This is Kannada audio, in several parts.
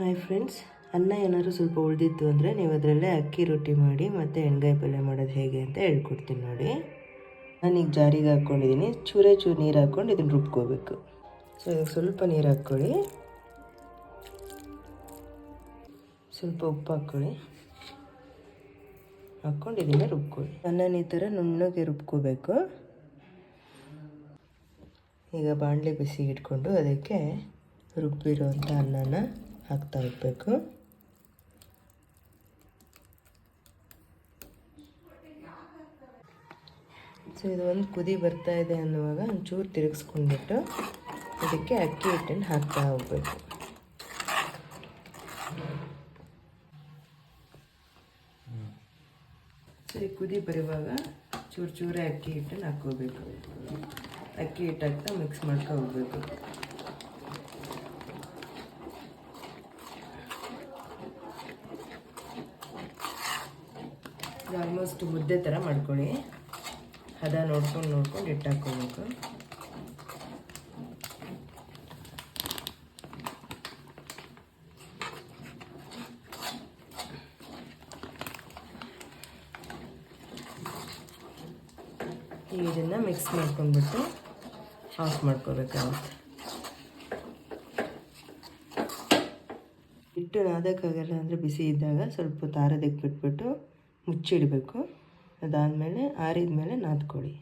ಹಾಯ್ ಫ್ರೆಂಡ್ಸ್ ಅನ್ನ ಏನಾದರೂ ಸ್ವಲ್ಪ ಉಳಿದಿತ್ತು ಅಂದರೆ ನೀವು ಅದರಲ್ಲೇ ಅಕ್ಕಿ ರೊಟ್ಟಿ ಮಾಡಿ ಮತ್ತು ಎಣ್ಗಾಯಿ ಪಲ್ಯ ಮಾಡೋದು ಹೇಗೆ ಅಂತ ಹೇಳ್ಕೊಡ್ತೀನಿ ನೋಡಿ. ನಾನೀಗ ಜಾರಿಗೆ ಹಾಕ್ಕೊಂಡಿದ್ದೀನಿ ಚೂರೇ ಚೂರು ನೀರು ಹಾಕ್ಕೊಂಡು ಇದನ್ನು ರುಬ್ಕೋಬೇಕು. ಸೊ ಇದಕ್ಕೆ ಸ್ವಲ್ಪ ನೀರು ಹಾಕ್ಕೊಳ್ಳಿ. ಸ್ವಲ್ಪ ಉಪ್ಪು ಹಾಕ್ಕೊಳ್ಳಿ. ಹಾಕ್ಕೊಂಡು ಇದನ್ನು ರುಬ್ಕೊಳ್ಳಿ. ಅನ್ನನ ಈ ಥರ ನುಣ್ಣಗೆ ರುಬ್ಕೋಬೇಕು. ಈಗ ಬಾಣಲೆ ಬಿಸಿಗೆ ಇಟ್ಕೊಂಡು ಅದಕ್ಕೆ ರುಬ್ಬಿರುವಂಥ ಅನ್ನನ ಹಾಕ್ತಾ ಹೋಗ್ಬೇಕು ಸೊ ಇದು ಒಂದು ಕುದಿ ಬರ್ತಾ ಇದೆ ಅನ್ನುವಾಗ ಒಂಚೂರು ತಿರುಗಿಸ್ಕೊಂಡ್ಬಿಟ್ಟು ಇದಕ್ಕೆ ಅಕ್ಕಿ ಹಿಟ್ಟನ್ನು ಹಾಕ್ತಾ ಹೋಗ್ಬೇಕು. ಸರಿ ಕುದಿ ಬರುವಾಗ ಚೂರು ಚೂರೇ ಅಕ್ಕಿ ಹಿಟ್ಟನ್ನು ಹಾಕ್ಕೋಬೇಕು. ಅಕ್ಕಿ ಹಿಟ್ಟು ಹಾಕ್ತಾ ಮಿಕ್ಸ್ ಮಾಡ್ತಾ ಹೋಗ್ಬೇಕು. ಆಲ್ಮೋಸ್ಟ್ ಮುದ್ದೆ ಥರ ಮಾಡ್ಕೊಳ್ಳಿ. ಹದ ನೋಡ್ಕೊಂಡು ನೋಡ್ಕೊಂಡು ಹಿಟ್ಟು ಹಾಕ್ಕೋಬೇಕು. ಇದನ್ನು ಮಿಕ್ಸ್ ಮಾಡ್ಕೊಂಡ್ಬಿಟ್ಟು ಆಫ್ ಮಾಡ್ಕೋಬೇಕಾಗುತ್ತೆ ಹಿಟ್ಟು ನಾದಕ್ಕಾಗಲ್ಲ ಅಂದರೆ ಬಿಸಿ ಇದ್ದಾಗ ಸ್ವಲ್ಪ ತಾರದಕ್ಕೆ ಬಿಟ್ಬಿಟ್ಟು ಮುಚ್ಚಿಡಬೇಕು. ಅದಾದಮೇಲೆ ಆರಿದ ಮೇಲೆ ನಾದ್ಕೊಳ್ಳಿ.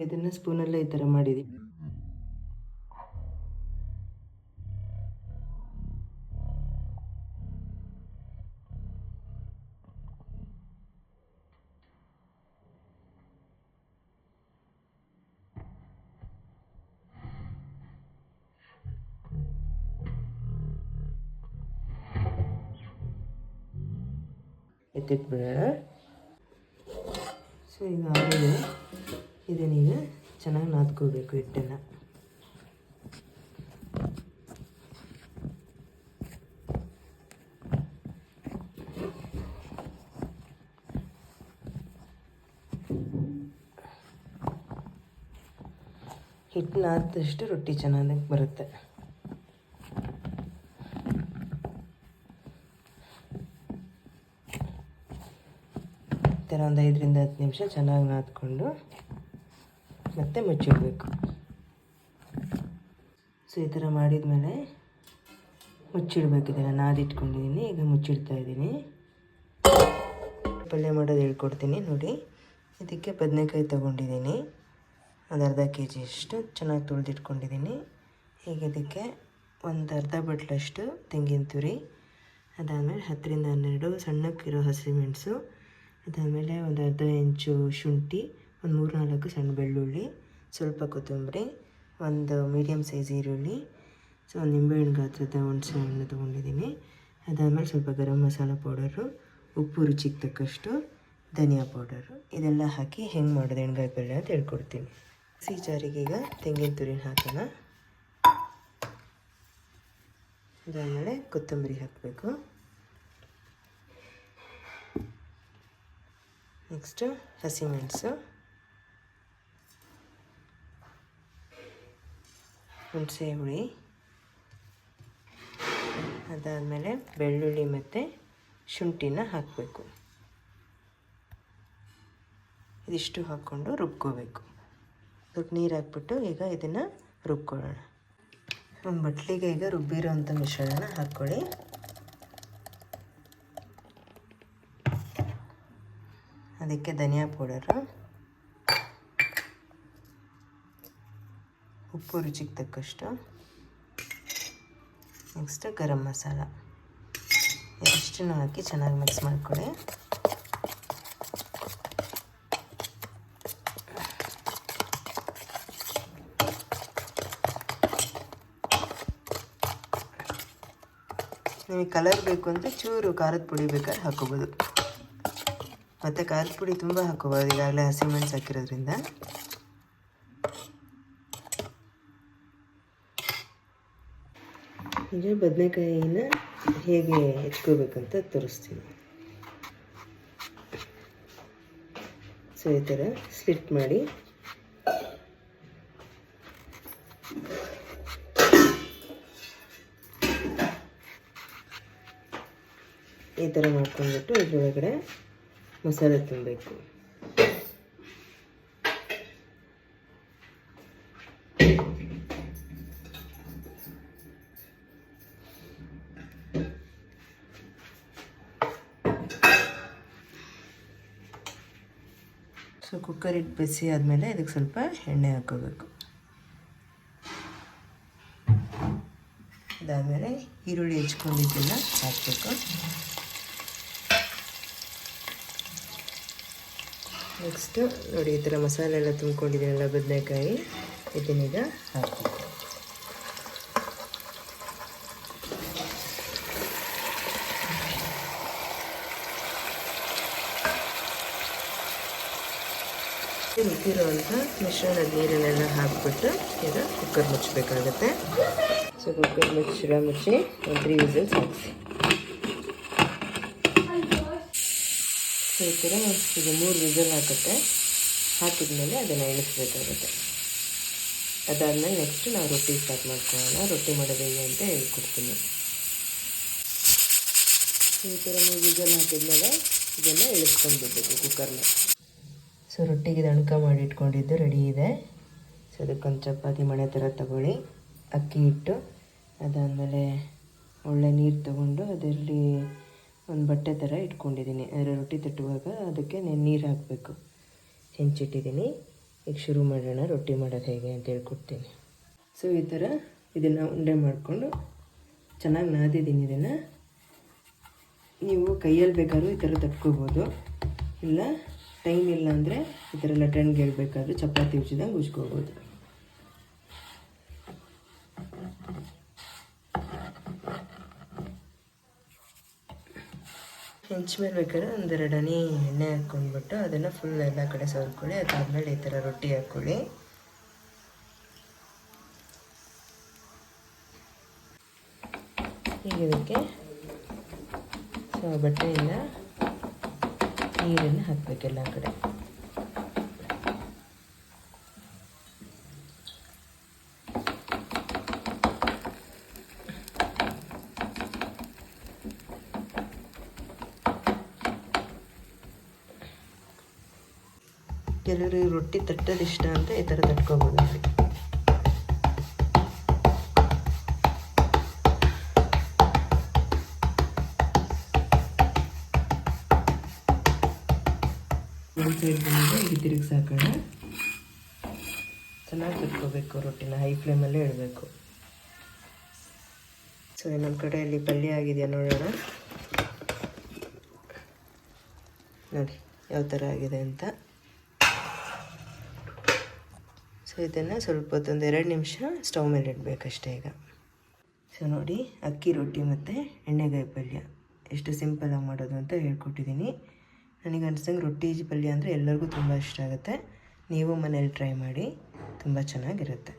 ಇದನ್ನು ಸ್ಪೂನಲ್ಲೇ ಈ ಥರ ಮಾಡಿದ್ದೀವಿ ಎತ್ತಿಟ್ಬಿಡೋಣ ಸೊ ಈಗ ಆಗಿದೆ ಇದನ್ನೀಗ ಚೆನ್ನಾಗಿ ನಾದ್ಕೋಬೇಕು ಹಿಟ್ಟನ್ನು. ಹಿಟ್ಟು ನಾದಷ್ಟು ರೊಟ್ಟಿ ಚೆನ್ನಾಗಿ ಬರುತ್ತೆ. ಥರ ಒಂದು ಐದರಿಂದ ಹತ್ತು ನಿಮಿಷ ಚೆನ್ನಾಗಿ ನಾದ್ಕೊಂಡು ಮತ್ತೆ ಮುಚ್ಚಿಡಬೇಕು. ಸೊ ಈ ಥರ ಮಾಡಿದ ಮೇಲೆ ಇದನ್ನು ನಾದಿಟ್ಕೊಂಡಿದ್ದೀನಿ ಈಗ ಮುಚ್ಚಿಡ್ತಾ ಇದ್ದೀನಿ ಪಲ್ಯ ಮಾಡೋದು ಹೇಳ್ಕೊಡ್ತೀನಿ, ನೋಡಿ. ಇದಕ್ಕೆ ಬದನೆಕಾಯಿ ತೊಗೊಂಡಿದ್ದೀನಿ ಒಂದು ಅರ್ಧ ಕೆ ಜಿಯಷ್ಟು ಚೆನ್ನಾಗಿ ತುಳಿದಿಟ್ಕೊಂಡಿದ್ದೀನಿ ಈಗ ಇದಕ್ಕೆ ಒಂದು ಅರ್ಧ ಬಟ್ಲಷ್ಟು ತೆಂಗಿನ ತುರಿ, ಅದಾದಮೇಲೆ ಹತ್ತರಿಂದ ಹನ್ನೆರಡು ಸಣ್ಣಕ್ಕಿರೋ ಹಸಿಮೆಣಸು ಅದಾದಮೇಲೆ ಒಂದು ಅರ್ಧ ಇಂಚು ಶುಂಠಿ, ಒಂದು ಮೂರು ನಾಲ್ಕು ಸಣ್ಣ ಬೆಳ್ಳುಳ್ಳಿ, ಸ್ವಲ್ಪ ಕೊತ್ತಂಬರಿ, ಒಂದು ಮೀಡಿಯಮ್ ಸೈಜ್ ಈರುಳ್ಳಿ, ಸೊ ಒಂದು ನಿಂಬೆಹಣ್ಣು ಗಾತ್ರದ ಹುಣಸೆ ಹಣ್ಣು ತೊಗೊಂಡಿದ್ದೀನಿ. ಅದಾದಮೇಲೆ ಸ್ವಲ್ಪ ಗರಂ ಮಸಾಲ ಪೌಡರು, ಉಪ್ಪು ರುಚಿಗೆ ತಕ್ಕಷ್ಟು ಧನಿಯಾ ಪೌಡರು. ಇದೆಲ್ಲ ಹಾಕಿ ಹೆಂಗೆ ಮಾಡೋದು ಎಣ್ಗಾಯಿ ಪಲ್ಯ ಅಂತ ಹೇಳ್ಕೊಡ್ತೀನಿ. ಸಿ ಜಾರಿಗೆ ಈಗ ತೆಂಗಿನ ತುರಿನ ಹಾಕೋಣ. ಅದಾದಮೇಲೆ ಕೊತ್ತಂಬರಿ ಹಾಕಬೇಕು. ನೆಕ್ಸ್ಟು ಹಸಿಮೆಣಸು ಹುಣಸೆ ಹುಳಿ. ಅದಾದಮೇಲೆ ಬೆಳ್ಳುಳ್ಳಿ ಮತ್ತು ಶುಂಠಿನ ಹಾಕಬೇಕು. ಇದಿಷ್ಟು ಹಾಕ್ಕೊಂಡು ರುಬ್ಕೋಬೇಕು. ಸ್ವಲ್ಪ ನೀರು ಹಾಕ್ಬಿಟ್ಟು ಈಗ ಇದನ್ನು ರುಬ್ಕೊಳ್ಳೋಣ. ಒಂದು ಬಟ್ಲಿಗೆ ಈಗ ರುಬ್ಬಿರೋಂಥ ಮಿಶ್ರಣನ ಹಾಕ್ಕೊಳ್ಳಿ. ಅದಕ್ಕೆ ಧನಿಯಾ ಪೌಡರು. ಉಪ್ಪು ರುಚಿಗೆ ತಕ್ಕಷ್ಟು. ನೆಕ್ಸ್ಟ್ ಗರಂ ಮಸಾಲ. ಇದಿಷ್ಟನ್ನು ಹಾಕಿ ಚೆನ್ನಾಗಿ ಮಿಕ್ಸ್ ಮಾಡ್ಕೊಳ್ಳಿ. ನಿಮಗೆ ಕಲರ್ ಬೇಕು ಅಂದರೆ ಚೂರು ಖಾರದ ಪುಡಿ ಬೇಕಾದ್ರೆ ಹಾಕೋಬೋದು ಮತ್ತು ಖಾರದ ಪುಡಿ ತುಂಬ ಹಾಕೋಬೋದು ಈಗಾಗಲೇ ಹಸಿಮೆಣಸು ಹಾಕಿರೋದ್ರಿಂದ. ಈಗ ಬದನೆಕಾಯಿನ ಹೇಗೆ ಹೆಚ್ಕೋಬೇಕಂತ ತೋರಿಸ್ತೀನಿ. ಸೊ, ಈ ಥರ ಸ್ಲಿಟ್ ಮಾಡಿ. ಈ ಥರ ಮಾಡ್ಕೊಂಡ್ಬಿಟ್ಟು ಇದ್ರೊಳಗಡೆ ಮಸಾಲೆ ತುಂಬಬೇಕು ಸೊ ಕುಕ್ಕರ್ ಇಟ್ಟು ಬಿಸಿ ಆದಮೇಲೆ ಇದಕ್ಕೆ ಸ್ವಲ್ಪ ಎಣ್ಣೆ ಹಾಕೋಬೇಕು ಅದಾದಮೇಲೆ ಈರುಳ್ಳಿ ಹೆಚ್ಕೊಂಡಿದ್ದೆಲ್ಲ ಹಾಕಬೇಕು. ನೆಕ್ಸ್ಟು ನೋಡಿ, ಈ ಥರ ಮಸಾಲೆ ಎಲ್ಲ ತುಂಬ್ಕೊಂಡಿದ್ದೀನಲ್ಲ ಬದನೆಕಾಯಿ. ಇದನ್ನೀಗ ಹಾಕಬೇಕು ರುಬ್ಬಿರುವಂಥ ಮಿಶ್ರಣದ ನೀರನ್ನೆಲ್ಲ ಹಾಕ್ಬಿಟ್ಟು ಈಗ ಕುಕ್ಕರ್ ಮುಚ್ಚಬೇಕಾಗತ್ತೆ. ಸೊ ಕುಕ್ಕರ್ ಮುಚ್ಚಳ ಮುಚ್ಚಿ, ಒಂದು ತ್ರೀ ವಿಸಲ್ಸ್ ಹಾಕಿಸಿ. ಈ ಥರ ಇದು ಮೂರು ವಿಜಲ್ ಹಾಕುತ್ತೆ. ಹಾಕಿದ್ಮೇಲೆ ಅದನ್ನು ಇಳಿಸ್ಬೇಕಾಗುತ್ತೆ ಅದಾದಮೇಲೆ ನೆಕ್ಸ್ಟ್ ನಾವು ರೊಟ್ಟಿ ಸ್ಟಾರ್ಟ್ ಮಾಡ್ಕೊಳ್ಳೋಣ. ರೊಟ್ಟಿ ಮಾಡೋದು ಹೇಗೆ ಅಂತ ಹೇಳ್ಕೊಡ್ತೀನಿ ಈ ಥರ ಮೂರು ವಿಜಲ್ ಹಾಕಿದ್ಮೇಲೆ ಇದನ್ನು ಇಳಿಸ್ಕೊಂಡು ಬಿಡಬೇಕು ಕುಕ್ಕರ್ನ ಸೊ ರೊಟ್ಟಿಗೆ ದಣಕ ಮಾಡಿ ಇಟ್ಕೊಂಡಿದ್ದು ರೆಡಿ ಇದೆ. ಸೊ ಅದಕ್ಕೊಂದು ಚಪಾತಿ ಮಣೆ ಥರ ತಗೊಳ್ಳಿ. ಅಕ್ಕಿ ಇಟ್ಟು ಅದಾದಮೇಲೆ ಒಳ್ಳೆ ನೀರು ತಗೊಂಡು ಅದರಲ್ಲಿ ಒಂದು ಬಟ್ಟೆ ಥರ ಇಟ್ಕೊಂಡಿದ್ದೀನಿ. ಅದರ ರೊಟ್ಟಿ ತಟ್ಟುವಾಗ ಅದಕ್ಕೆ ನಾನು ನೀರು ಹಾಕಬೇಕು. ಹೆಂಚಿಟ್ಟಿದ್ದೀನಿ ಈಗ ಶುರು ಮಾಡೋಣ ರೊಟ್ಟಿ ಮಾಡೋದು ಹೇಗೆ ಅಂತ ಹೇಳ್ಕೊಡ್ತೀನಿ. ಸೊ ಈ ಥರ ಇದನ್ನು ಉಂಡೆ ಮಾಡಿಕೊಂಡು ಚೆನ್ನಾಗಿ ನಾದಿದ್ದೀನಿ ಇದನ್ನು. ನೀವು ಕೈಯಲ್ಲಿ ಬೇಕಾದ್ರೂ ಈ ಥರ ತಟ್ಕೋಬೋದು. ಇಲ್ಲ ಟೈಮ್ ಇಲ್ಲ ಅಂದರೆ ಈ ಥರ ಲಟಣ್ಗೆ ಹೇಳ್ಬೇಕಾದ್ರೂ ಚಪಾತಿ ಉಜ್ಜಿದಂಗೆ ಉಜ್ಕೋಬೋದು. ಹೆಂಚ ಬೇಕಾದ್ರೆ ಒಂದೆರಡು ಎಣ್ಣೆ ಹಾಕ್ಕೊಂಡ್ಬಿಟ್ಟು ಅದನ್ನು ಫುಲ್ ಎಲ್ಲ ಕಡೆ ಸವರ್ಕೊಳ್ಳಿ ಅದಾದಮೇಲೆ ಈ ಥರ ರೊಟ್ಟಿ ಹಾಕ್ಕೊಳ್ಳಿ. ಈಗ ಇದಕ್ಕೆ ಸೊ ಬಟ್ಟೆಯಿಂದ ನೀರನ್ನು ಹಾಕಬೇಕು ಎಲ್ಲ ಕಡೆ. ಕೆಲವರು ರೊಟ್ಟಿ ತಟ್ಟೋದು ಇಷ್ಟ ಅಂತ ಈ ಥರ ತಟ್ಕೊಬೋದು ಒಂದು ಸೈಡ್ ಚೆನ್ನಾಗಿ ತಟ್ಕೋಬೇಕು ರೊಟ್ಟಿನ, ಹೈ ಫ್ಲೇಮಲ್ಲೇ ಇಡಬೇಕು. ಸೊ ನಮ್ಮ ಕಡೆಯಲ್ಲಿ ಪಲ್ಯ ಆಗಿದೆಯಾ ನೋಡೋಣ. ನೋಡಿ, ಯಾವ ಥರ ಆಗಿದೆ ಅಂತ. ಸೊ ಇದನ್ನು ಸ್ವಲ್ಪ ಹೊತ್ತೊಂದು ಎರಡು ನಿಮಿಷ ಸ್ಟವ್ ಮೇಲೆ ಇಡಬೇಕಷ್ಟೇ ಈಗ. ಸೊ ನೋಡಿ, ಅಕ್ಕಿ ರೊಟ್ಟಿ ಮತ್ತು ಎಣ್ಣೆಗಾಯಿ ಪಲ್ಯ. ಎಷ್ಟು ಸಿಂಪಲಾಗಿ ಮಾಡೋದು ಅಂತ ಹೇಳ್ಕೊಟ್ಟಿದ್ದೀನಿ. ನನಗೆ ಅನಿಸ್ದಂಗೆ ರೊಟ್ಟಿ ಪಲ್ಯ ಅಂದರೆ ಎಲ್ಲರಿಗೂ ತುಂಬ ಇಷ್ಟ ಆಗುತ್ತೆ. ನೀವು ಮನೇಲಿ ಟ್ರೈ ಮಾಡಿ, ತುಂಬ ಚೆನ್ನಾಗಿರುತ್ತೆ.